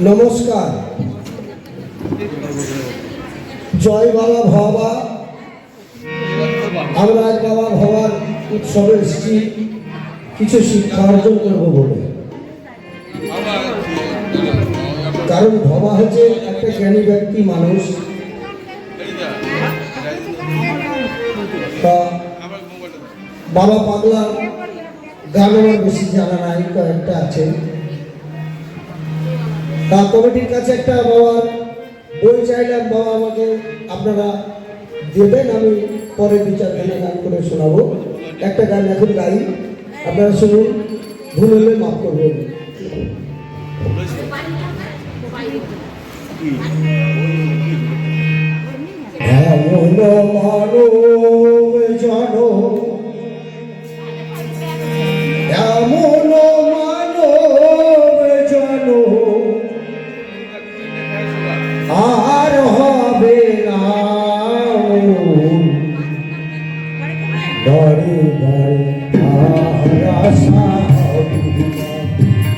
নমস্কার। জয় বাবা ভবা। আমরা বাবা ভবার উৎসবে এসেছি। কিছু শিক্ষা অর্জন করব বলে। কারণ ভবা হচ্ছে একটা জ্ঞানী ব্যক্তি, মানুষ। বাবা পাগলা গান আমার বেশি জানা নাই, কয়েকটা আছে। তা কমিটির কাছে একটা বাবার বই চাইলাম, বাবা আমাকে আপনারা দেবেন, আমি পরে দু চার গান করে শোনাবো। একটা গান এখন গাই, আপনারা শুনুন, ভুল হলে মাফ করবেন। এমন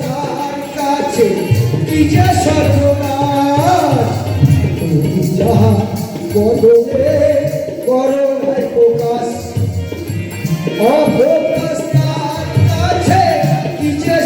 তার কাছে কি যে সর্বনাশ? যাহা বদলে করোনায় প্রকাশ অপ্রকাশ তার কাছে কি যে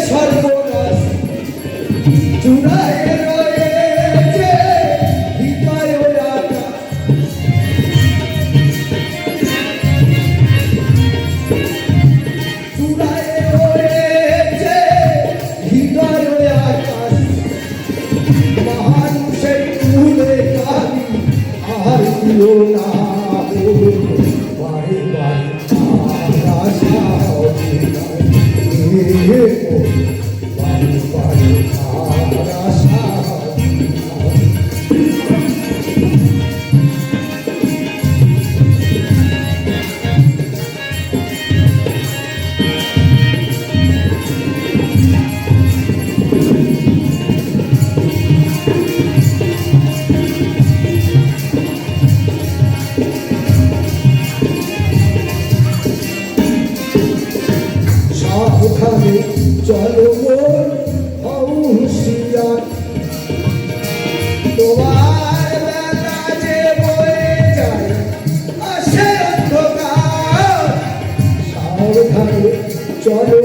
চলো